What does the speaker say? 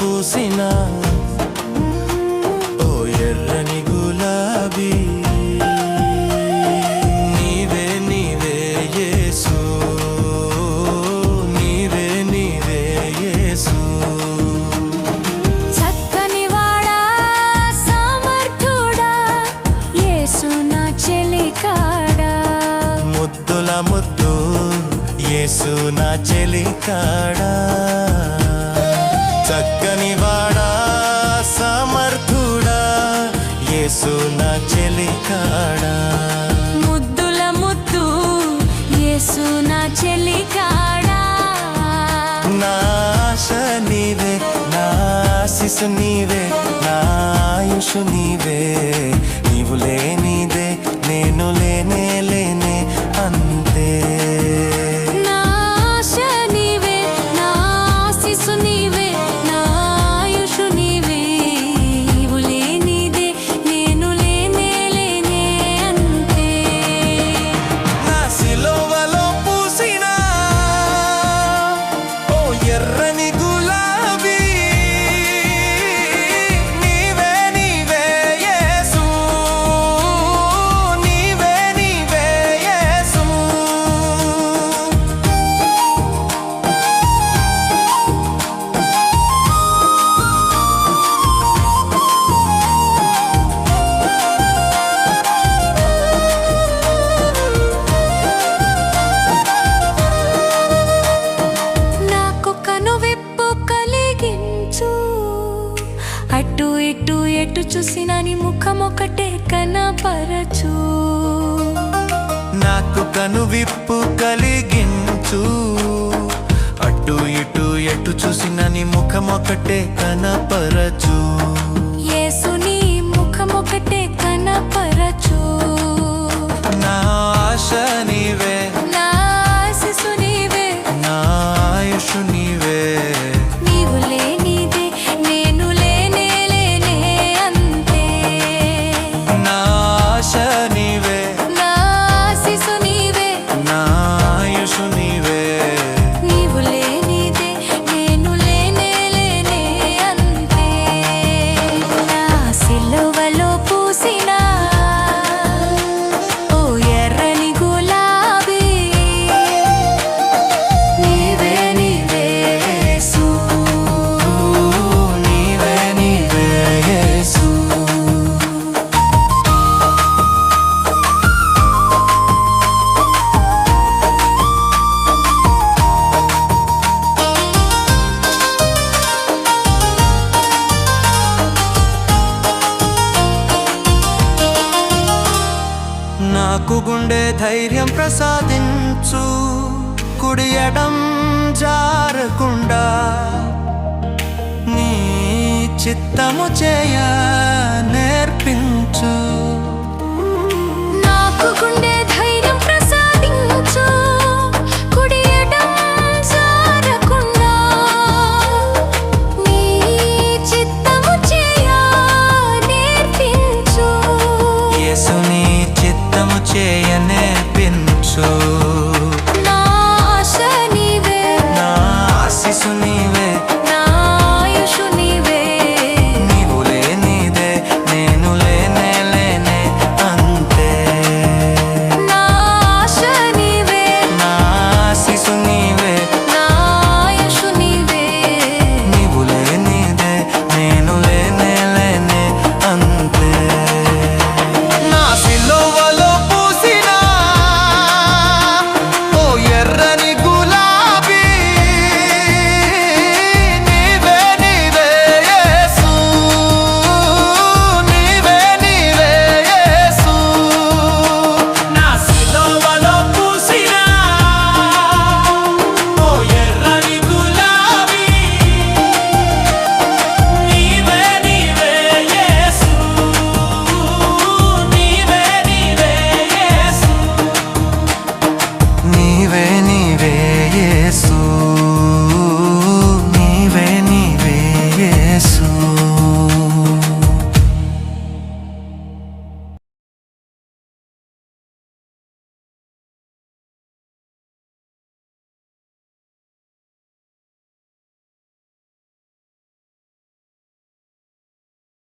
పూసిన ఓ ఎర్రని గులాబీ. నీవే నీవే యేసు. నీవే నీవే యేసు. చక్కని వాడా సమర్థుడా యేసు నా చెలికాడా. ముద్దుల ముద్దు యేసు నా చెలికాడా. చెలికాడా ముద్దుల ముద్దు యేసు నా చెలికాడా నా ఆశ నీవే నా ఆశిసు నీవే నా ఆయుషు నీవే. ఎటు చూసినా నీ ముఖం ఒకటే కనపరచు. నాకు కనువిప్పు కలిగించు. అటు ఇటు ఎటు చూసిన నీ ముఖం ఒకటే కనపరచు. నాకు గుండె ధైర్యం ప్రసాదించు. కుడియడం జారకుండా నీ చిత్తము చేయ నేర్పించు.